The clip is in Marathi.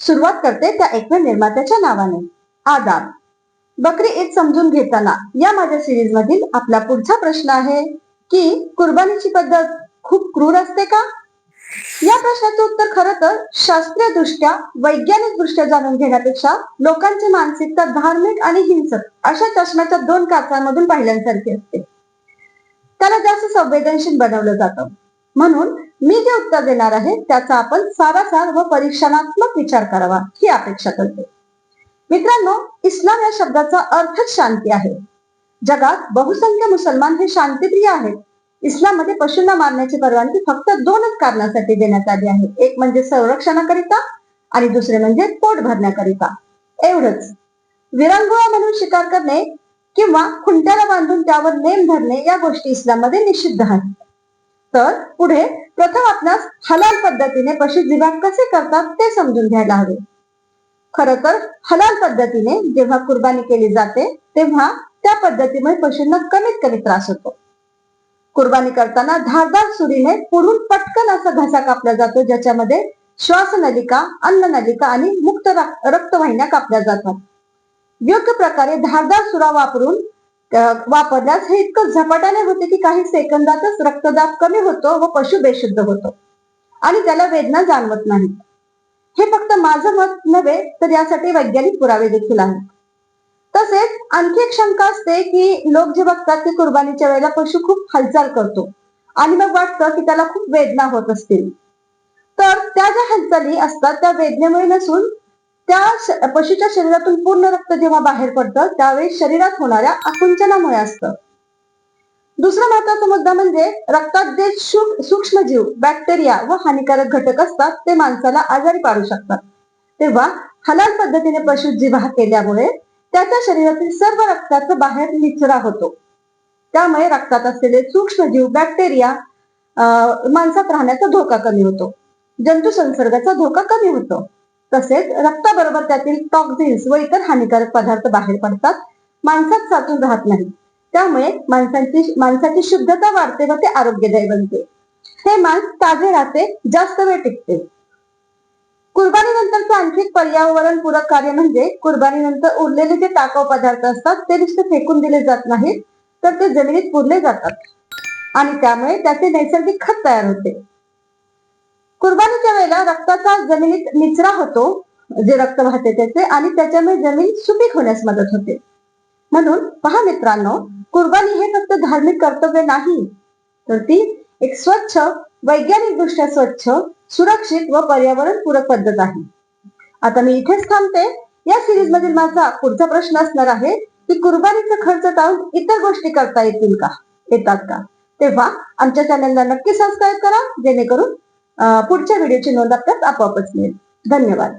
सुरुवात करते त्या एकमेव निर्मात्याच्या नावाने. आदाब. बकरी ईद समजून घेताना या माझ्या सिरीज मधील आपला पुढचा प्रश्न आहे की कुर्बानीची पद्धत खूप क्रूर असते का? या प्रश्नाचं उत्तर खरं तर शास्त्रीय दृष्ट्या वैज्ञानिक दृष्ट्या जाणून घेण्यापेक्षा लोकांची मानसिकता धार्मिक आणि हिंसक अशा चष्म्याच्या दोन काचांमधून पाहिल्यासारखी असते. त्याला जास्त संवेदनशील बनवलं जातं. म्हणून मी जे उत्तर देणार आहे त्याचा आपण सारासार व परीक्षणात्मक विचार करावा ही अपेक्षा करते. मित्रांनो इस्लाम या शब्दाचा अर्थच शांती आहे. जगात बहुसंख्य मुसलमान हे शांतीप्रिय आहेत. इस्लाममध्ये पशूंना मारण्याची परवानगी फक्त दोनच कारणासाठी देण्यात आली आहे. एक म्हणजे संरक्षणाकरिता आणि दुसरे म्हणजे पोट भरण्याकरिता. एवढंच. विरंगुळा म्हणून शिकार करणे किंवा खुंट्याला बांधून त्यावर नेम धरणे या गोष्टी इस्लाममध्ये निषिद्ध आहेत. तर पुढे प्रथम आपणास हलाल पद्धतीने पशु जिवाह कसे करतात ते समजून घ्यायला हवे. खर तर हलाल पद्धतीने जेव्हा कुर्बानी केली जाते तेव्हा त्या पद्धतीमुळे पशूंना कमीत कमी त्रास होतो. कुर्बानी करताना धारदार सुरीने पुढून पटकन असा घसा कापला जातो ज्याच्यामध्ये श्वासनलिका अन्ननलिका आणि मुक्त रक्तवाहिन्या कापल्या जातात. योग्य प्रकारे धारदार सुरा वापरून वापरल्यास हे इतकं झपाट्याने होते की काही सेकंदातच रक्तदाब कमी होतो व पशु बेशुद्ध होतो. आणि त्याला वेदना जाणवत नाही. हे फक्त माझं मत नव्हे तर यासाठी वैज्ञानिक पुरावे देखील आहेत. तसेच आणखी एक शंका असते की लोक जे बघतात की कुर्बानीच्या वेळेला पशु खूप हालचाल करतो आणि मग वाटतं की त्याला खूप वेदना होत असतील. तर त्या ज्या हालचाली असतात त्या वेदनेमुळे नसून त्या पशुच्या शरीरातून पूर्ण रक्त जेव्हा बाहेर पडतं त्यावेळी शरीरात होणाऱ्या आकुंचनामुळे असतं. दुसरा महत्त्वाचा मुद्दा म्हणजे रक्तात जे सूक्ष्मजीव बॅक्टेरिया व हानिकारक घटक असतात ते माणसाला आजारी पाडू शकतात. तेव्हा हलाल पद्धतीने पशु जिवाह केल्यामुळे त्याच्या शरीरातील सर्व रक्ताचा बाहेर निचरा होतो. त्यामुळे रक्तात असलेले सूक्ष्मजीव बॅक्टेरिया अं, माणसात राहण्याचा धोका कमी होतो. जंतू संसर्गाचा धोका कमी होतो. तसेच रक्ताबरोबर त्यातील टॉक्झिन्स व इतर हानिकारक पदार्थ बाहेर पडतात. माणसात साचून राहत नाही. त्यामुळे माणसांची माणसाची शुद्धता वाढते व ते आरोग्यदायी बनते. हे मांस ताजे राहते जास्त वेळ टिकते. कुर्बानीनंतरचं आणखी एक पर्यावरणपूरक कार्य म्हणजे कुर्बानीनंतर उरलेले जे टाकाऊ पदार्थ असतात ते नुसते फेकून दिले जात नाहीत तर ते जमिनीत पुरले जातात. आणि त्यामुळे त्याचे नैसर्गिक खत तयार होते. कुर्बानीच्या वेळेला रक्ताचा जमिनीत निचरा होतो जे रक्त वाहते त्याचे आणि त्याच्यामुळे जमीन सुपीक होण्यास मदत होते. म्हणून पहा मित्रांनो कुर्बानी हे फक्त धार्मिक कर्तव्य नाही तर ती एक स्वच्छ वैज्ञानिक दृष्ट्या स्वच्छ सुरक्षित व पर्यावरण पूरक पद्धत आहे. आता मी इथेच थांबते. या सिरीज मधील माझा पुढचा प्रश्न असणार आहे की कुर्बानीचा खर्च टाळून इतर गोष्टी करता येतील का? येतात का? तेव्हा आमच्या चॅनलला नक्की सबस्क्राईब करा जेणेकरून पुढच्या व्हिडिओची नोंद आपल्यास आपोआपच मिळेल. धन्यवाद.